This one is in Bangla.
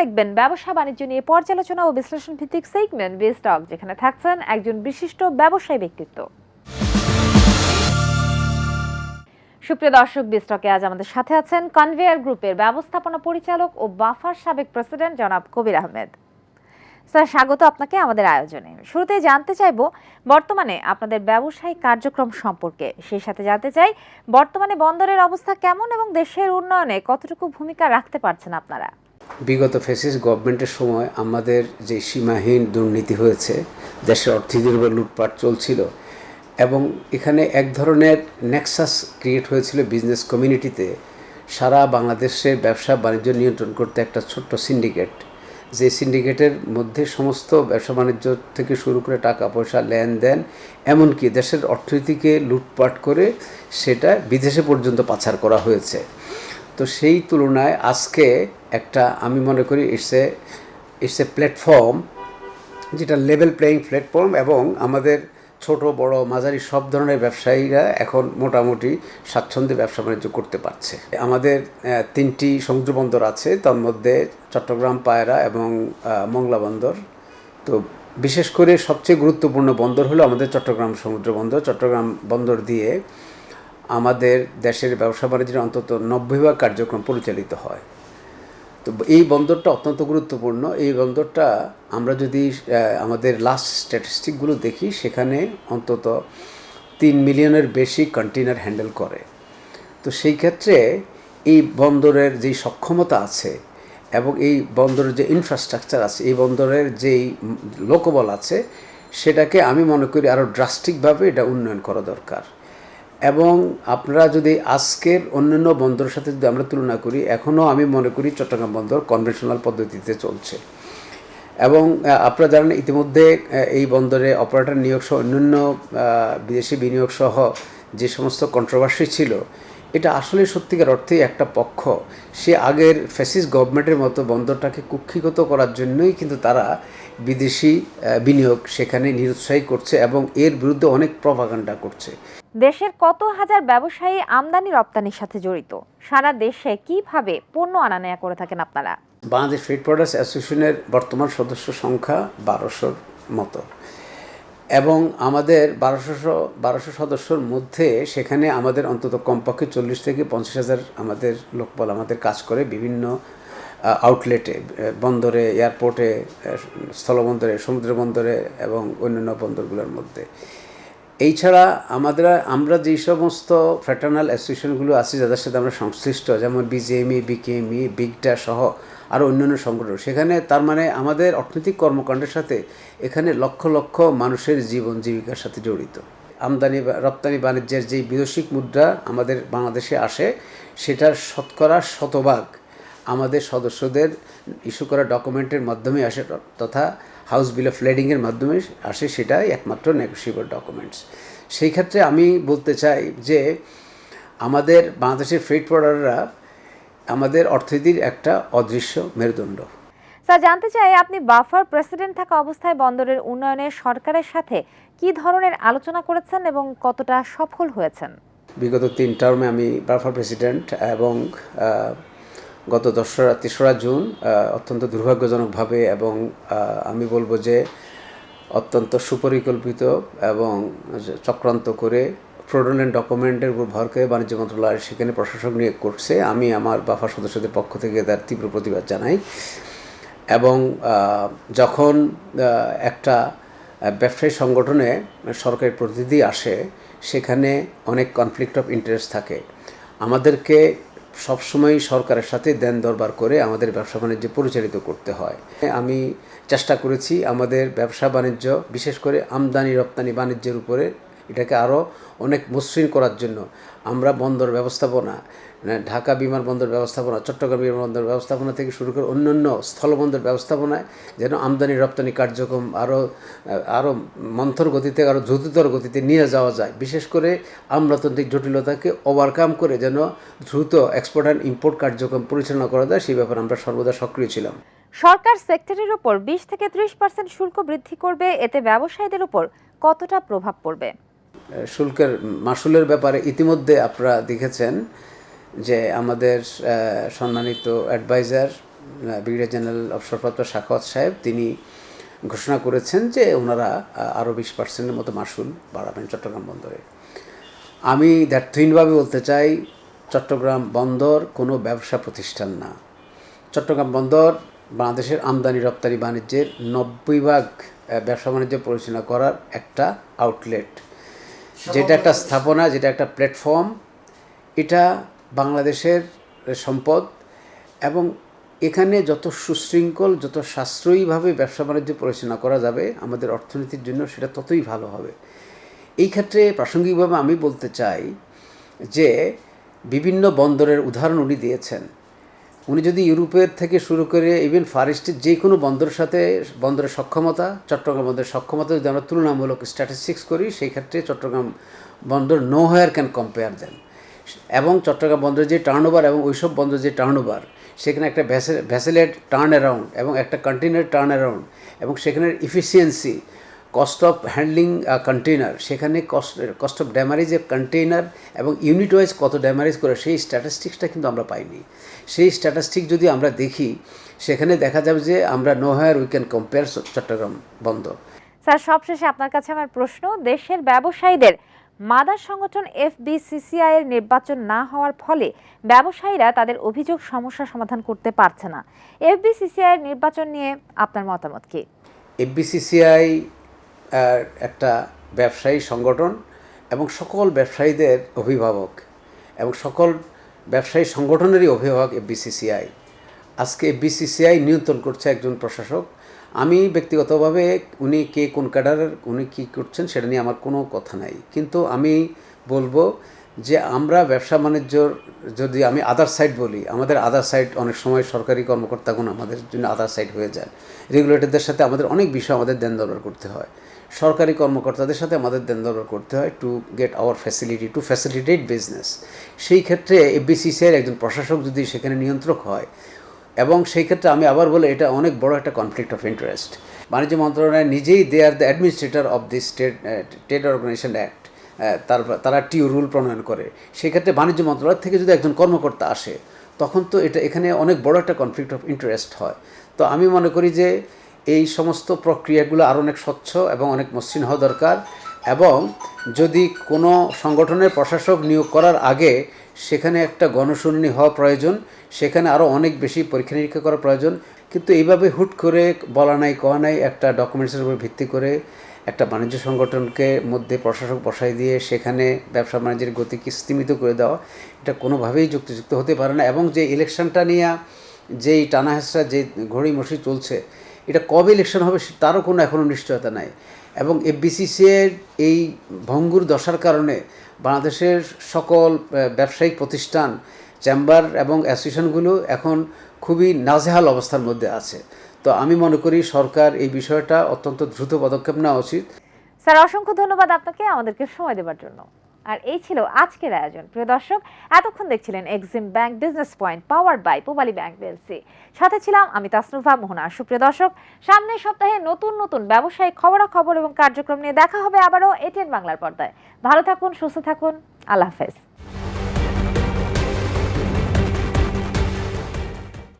দেখবেন ব্যবসা বাণিজ্য নিয়ে পর্যালোচনা ও বিশ্লেষণ ভিত্তিক সেগমেন্ট বেস্টক যেখানে থাকছেন একজন বিশিষ্ট ব্যবসায়ী ব্যক্তিত্ব। সুপ্রিয় দর্শক বিস্টকে আজ আমাদের সাথে আছেন কনভেয়ার গ্রুপের ব্যবস্থাপনা পরিচালক ও বাফার সাবেক প্রেসিডেন্ট জনাব কবির আহমেদ। স্যার, স্বাগত আপনাকে আমাদের আয়োজনে। শুরুতে জানতে চাইব, বর্তমানে আপনাদের ব্যবসায়িক কার্যক্রম সম্পর্কে। সেই সাথে জানতে চাই, বর্তমানে বন্দরের অবস্থা কেমন এবং দেশের উন্নয়নে কতটুকু ভূমিকা রাখতে পারছেন আপনারা? বিগত ফেসিস গভর্নমেন্টের সময় আমাদের যে সীমাহীন দুর্নীতি হয়েছে, দেশের অর্থনীতির উপর লুটপাট চলছিল এবং এখানে এক ধরনের নেক্সাস ক্রিয়েট হয়েছিল বিজনেস কমিউনিটিতে সারা বাংলাদেশের ব্যবসা বাণিজ্য নিয়ন্ত্রণ করতে একটা ছোট্ট সিন্ডিকেট যে সিন্ডিকেটের মধ্যে সমস্ত ব্যবসা বাণিজ্য থেকে শুরু করে টাকা পয়সা, লেনদেন, এমনকি দেশের অর্থনীতিকে লুটপাট করে সেটা বিদেশে পর্যন্ত পাচার করা হয়েছে। তো সেই তুলনায় আজকে একটা, আমি মনে করি it's a it's a platform যেটা লেভেল প্লেয়িং প্ল্যাটফর্ম এবং আমাদের ছোট, বড়, মাঝারি সব ধরনের ব্যবসায়ীরা এখন মোটামুটি স্বাচ্ছন্দ্যে ব্যবসা বাণিজ্য করতে পারছে। আমাদের তিনটি সমুদ্র বন্দর আছে, তার মধ্যে চট্টগ্রাম পায়রা এবং মংলা বন্দর। তো বিশেষ করে সবচেয়ে গুরুত্বপূর্ণ বন্দর হলো আমাদের চট্টগ্রাম সমুদ্র বন্দর। চট্টগ্রাম বন্দর দিয়ে আমাদের দেশের ব্যবসা বাণিজ্যের অন্তত নব্বই ভাগ কার্যক্রম পরিচালিত হয়। তো এই বন্দরটা অত্যন্ত গুরুত্বপূর্ণ। এই বন্দরটা আমরা যদি আমাদের লাস্ট স্ট্যাটিস্টিকগুলো দেখি, সেখানে অন্তত তিন মিলিয়নের বেশি কন্টেনার হ্যান্ডেল করে। তো সেই ক্ষেত্রে এই বন্দরের যেই সক্ষমতা আছে এবং এই বন্দরের যে ইনফ্রাস্ট্রাকচার আছে, এই বন্দরের যেই লোকবল আছে, সেটাকে আমি মনে করি আরও ড্রাস্টিকভাবে এটা উন্নয়ন করা দরকার। এবং আপনারা যদি আজকের অন্যান্য বন্দরের সাথে যদি আমরা তুলনা করি এখনও আমি মনে করি চট্টগ্রাম বন্দর কনভেনশনাল পদ্ধতিতে চলছে। এবং আপনারা জানেন ইতিমধ্যে এই বন্দরে অপারেটর নিয়োগ সহ অন্যান্য বিদেশি বিনিয়োগ সহ যে সমস্ত কন্ট্রোভার্সি ছিল, এটা আসলে সত্যিকার অর্থেই একটা পক্ষ। সে আগের ফ্যাসিস গভর্নমেন্টের মতো বন্দরটাকে কুক্ষিগত করার জন্যই কিন্তু তারা বিদেশি বিনিয়োগ সেখানে নিরুৎসাহী করছে এবং এর বিরুদ্ধে অনেক প্রভাকাণ্ডা করছে। দেশের কত হাজার ব্যবসায়ী আমদানি রপ্তানির সাথে জড়িত? সারা দেশে কীভাবে পণ্য আনা নেয়া করে থাকেন আপনারা? বাংলাদেশ ফিড প্রোডাক্টস অ্যাসোসিয়েশনের বর্তমান সদস্য সংখ্যা বারোশোর মতো। এবং আমাদের বারোশো বারোশো সদস্যর মধ্যে সেখানে আমাদের অন্তত কমপক্ষে চল্লিশ থেকে পঞ্চাশ হাজার আমাদের লোকবল আমাদের কাজ করে বিভিন্ন আউটলেটে বন্দরে এয়ারপোর্টে স্থলবন্দরে, সমুদ্র বন্দরে এবং অন্যান্য বন্দরগুলোর মধ্যে। এই ছাড়া আমাদের, আমরা যেই সমস্ত ফ্র্যাটার্নাল অ্যাসোসিয়েশনগুলো আছে, যাদের সাথে আমরা সংশ্লিষ্ট, যেমন বিজেএমই বিকেএমই বিগটা সহ আরও অন্যান্য সংগঠন, সেখানে তার মানে আমাদের অর্থনৈতিক কর্মকাণ্ডের সাথে এখানে লক্ষ লক্ষ মানুষের জীবন জীবিকার সাথে জড়িত। আমদানি রপ্তানি বাণিজ্যের যেই বিদেশিক মুদ্রা আমাদের বাংলাদেশে আসে, সেটার শতকরা শতভাগ আমাদের সদস্যদের ইস্যু করা ডকুমেন্টের মাধ্যমে আসে, তথা হাউস বিল অফ লেডিংয়ের মাধ্যমে আসে সেটাই একমাত্র নেগোসিয়েবল ডকুমেন্টস সেই ক্ষেত্রে আমি বলতে চাই যে আমাদের বাংলাদেশের ফ্রেড প্রোডাররা আমাদের অর্থনীতির একটা অদৃশ্য মেরুদণ্ড। স্যার জানতে চাই আপনি বাফার প্রেসিডেন্ট থাকা অবস্থায় বন্দরের উন্নয়নে সরকারের সাথে কি ধরনের আলোচনা করেছেন এবং কতটা সফল হয়েছেন? বিগত তিন টার্মে আমি বাফার প্রেসিডেন্ট এবং গত দশরা, তেসরা জুন অত্যন্ত দুর্ভাগ্যজনকভাবে এবং আমি বলব যে অত্যন্ত সুপরিকল্পিত এবং চক্রান্ত করে ফ্রডুলেন্ট ডকুমেন্টের উপর ভর করে বাণিজ্য মন্ত্রণালয় সেখানে প্রশাসক নিয়োগ করছে। আমি আমার বাফার সদস্যদের পক্ষ থেকে তার তীব্র প্রতিবাদ জানাই এবং যখন একটা ব্যবসায়ী সংগঠনে সরকারি প্রতিনিধি আসে, সেখানে অনেক কনফ্লিক্ট অফ ইন্টারেস্ট থাকে। আমাদেরকে সবসময় সরকারের সাথে দেন দরবার করে আমাদের ব্যবসা বাণিজ্য পরিচালিত করতে হয়। আমি চেষ্টা করেছি আমাদের ব্যবসা বাণিজ্য, বিশেষ করে আমদানি রপ্তানি বাণিজ্যের উপরে এটাকে আরও অনেক মসৃণ করার জন্য। আমরা বন্দর ব্যবস্থাপনা ঢাকা বিমানবন্দর ব্যবস্থাপনা, চট্টগ্রাম বিমানবন্দর ব্যবস্থাপনা থেকে শুরু করে অন্যান্য স্থলবন্দর ব্যবস্থাপনায় যেন আমদানি, রপ্তানি কার্যক্রম আরও আরও মন্থর গতিতে আরও দ্রুততর গতিতে নিয়ে যাওয়া যায়। বিশেষ করে আমলাতান্ত্রিক জটিলতাকে ওভারকাম করে যেন দ্রুত এক্সপোর্ট অ্যান্ড ইম্পোর্ট কার্যক্রম পরিচালনা করা যায়, সেই ব্যাপারে আমরা সর্বদা সক্রিয় ছিলাম। সরকার সেক্টরের উপর বিশ থেকে ত্রিশ পার্সেন্ট শুল্ক বৃদ্ধি করবে, এতে ব্যবসায়ীদের উপর কতটা প্রভাব পড়বে? শুল্কের মাসুলের ব্যাপারে ইতিমধ্যে আপনারা দেখেছেন যে আমাদের সম্মানিত অ্যাডভাইজার ব্রিগেডিয়ার জেনারেল অবসরপ্রাপ্ত শাখাওয়াত সাহেব, তিনি ঘোষণা করেছেন যে ওনারা আরও বিশ পার্সেন্টের মতো মাসুল বাড়াবেন চট্টগ্রাম বন্দরে। আমি দ্ব্যর্থহীনভাবে বলতে চাই, চট্টগ্রাম বন্দর কোনো ব্যবসা প্রতিষ্ঠান না। চট্টগ্রাম বন্দর বাংলাদেশের আমদানি, রপ্তানি, বাণিজ্যের নব্বই ভাগ ব্যবসা বাণিজ্য পরিচালনা করার একটা আউটলেট যেটা একটা স্থাপনা, যেটা একটা প্ল্যাটফর্ম এটা বাংলাদেশের সম্পদ এবং এখানে যত সুশৃঙ্খল, যত সাশ্রয়ীভাবে ব্যবসা বাণিজ্য পরিচালনা করা যাবে আমাদের অর্থনীতির জন্য সেটা ততই ভালো হবে। এই ক্ষেত্রে প্রাসঙ্গিকভাবে আমি বলতে চাই যে বিভিন্ন বন্দরের উদাহরণ উনি দিয়েছেন। উনি যদি ইউরোপের থেকে শুরু করে ইভেন ফার ইস্টের যে কোনো বন্দরের সাথে, বন্দরের সক্ষমতা, চট্টগ্রাম বন্দরের সক্ষমতা যদি আমরা তুলনামূলক স্ট্যাটিস্টিক্স করি, সেই ক্ষেত্রে চট্টগ্রাম বন্দর no higher can compare then এবং চট্টগ্রাম বন্দরের যে টার্ন ওভার এবং ওইসব বন্দরের যে টার্ন ওভার সেখানে একটা ভ্যাসেলেট টার্ন অ্যারাউন্ড এবং একটা কন্টেনার টার্ন অ্যারাউন্ড এবং সেখানের efficiency cost of handling container সেখানে cost cost of demurrage a container এবং ইউনিট ওয়াইজ কত ড্যামারেজ করে, সেই স্ট্যাটিস্টিক্সটা কিন্তু আমরা পাইনি। সেই স্ট্যাটাস্টিক যদি আমরা দেখি সেখানে দেখা যাবে যে আমরা no higher we can compare Chattogram বন্ধ। স্যার সবশেষে আপনার কাছে আমার প্রশ্ন দেশের ব্যবসায়ীদের মাদার সংগঠন এফবিসিসিআই এর নির্বাচন না হওয়ার ফলে ব্যবসায়ীরা তাদের অভিযোগ সমস্যা সমাধান করতে পারছে না। এফবিসিসিআই এর নির্বাচন নিয়ে আপনার মতামত কি? এফবিসিসিআই একটা ব্যবসায়ী সংগঠন এবং সকল ব্যবসায়ীদের অভিভাবক এবং সকল ব্যবসায়ী সংগঠনেরই অভিভাবক এফবিসিসিআই। আজকে এফবিসিসিআই নিয়ন্ত্রণ করছে একজন প্রশাসক। আমি ব্যক্তিগতভাবে উনি কে কোন ক্যাডারের, উনি কী করছেন সেটা নিয়ে আমার কোনো কথা নাই। কিন্তু আমি বলব যে আমরা ব্যবসা বাণিজ্যর, যদি আমি আদার সাইড বলি, আমাদের আদার সাইড অনেক সময় সরকারি কর্মকর্তাগণ আমাদের জন্য আদার সাইড হয়ে যায়। রেগুলেটরদের সাথে আমাদের অনেক বিষয় আমাদের দেন দরবার করতে হয়। সরকারি কর্মকর্তাদের সাথে আমাদের দেন করতে হয় to get our facility to facilitate business সেই ক্ষেত্রে এফবিসিসিআইয়ের একজন প্রশাসক যদি সেখানে নিয়ন্ত্রক হয়, এবং সেই ক্ষেত্রে আমি আবার বলে এটা অনেক বড় একটা কনফ্লিক্ট অফ ইন্টারেস্ট বাণিজ্য মন্ত্রণালয় নিজেই they are the administrator of the state trade organisation act তার, তারা টিউ রুল প্রণয়ন করে। সেক্ষেত্রে বাণিজ্য মন্ত্রণালয় থেকে যদি একজন কর্মকর্তা আসে, তখন তো এটা এখানে অনেক বড় একটা কনফ্লিক্ট অফ ইন্টারেস্ট হয়। তো আমি মনে করি যে এই সমস্ত প্রক্রিয়াগুলো আরও অনেক স্বচ্ছ এবং অনেক মসৃণ হওয়া দরকার এবং যদি কোনো সংগঠনের প্রশাসক নিয়োগ করার আগে সেখানে একটা গণশুনানি হওয়া প্রয়োজন, সেখানে আরও অনেক বেশি পরীক্ষা নিরীক্ষা করা প্রয়োজন, কিন্তু এইভাবে হুট করে বলা নাই, কওয়া নাই, একটা ডকুমেন্টসের উপর ভিত্তি করে একটা বাণিজ্য সংগঠনকে মধ্যে প্রশাসক বসাই দিয়ে সেখানে ব্যবসা বাণিজ্যের গতিকে স্তীমিত করে দেওয়া, এটা কোনোভাবেই যুক্তিযুক্ত হতে পারে না এবং যে ইলেকশনটা নিয়ে যেই টানা হেসরা যে ঘড়ি মসি চলছে এটা কবে ইলেকশন হবে তারও কোনো এখনও নিশ্চয়তা নাই। এবং এফবিসিসিএর এই ভঙ্গুর দশার কারণে বাংলাদেশের সকল ব্যবসায়িক প্রতিষ্ঠান চেম্বার এবং অ্যাসোসিয়েশনগুলো এখন খুবই নাজেহাল অবস্থার মধ্যে আছে। তো আমি মনে করি সরকার এই বিষয়টা অত্যন্ত দ্রুত পদক্ষেপ নেওয়া উচিত। স্যার, অসংখ্য ধন্যবাদ আপনাকে। আমাদেরকে সময় দেওয়ার জন্য। আর এই ছিল আজকের আয়োজন। প্রিয় দর্শক, এতক্ষণ দেখছিলেন Exim bank business point power by Pubali bank বেলসি সাথে ছিলাম আমি তাসনুভা মোহনা। সুপ্রিয় দর্শক সামনের সপ্তাহে নতুন নতুন ব্যবসায়িক খবরাখবর এবং কার্যক্রম নিয়ে দেখা হবে আবারও এটিএন বাংলার পর্দায়। ভালো থাকুন, সুস্থ থাকুন, আল্লাহ হাফেজ।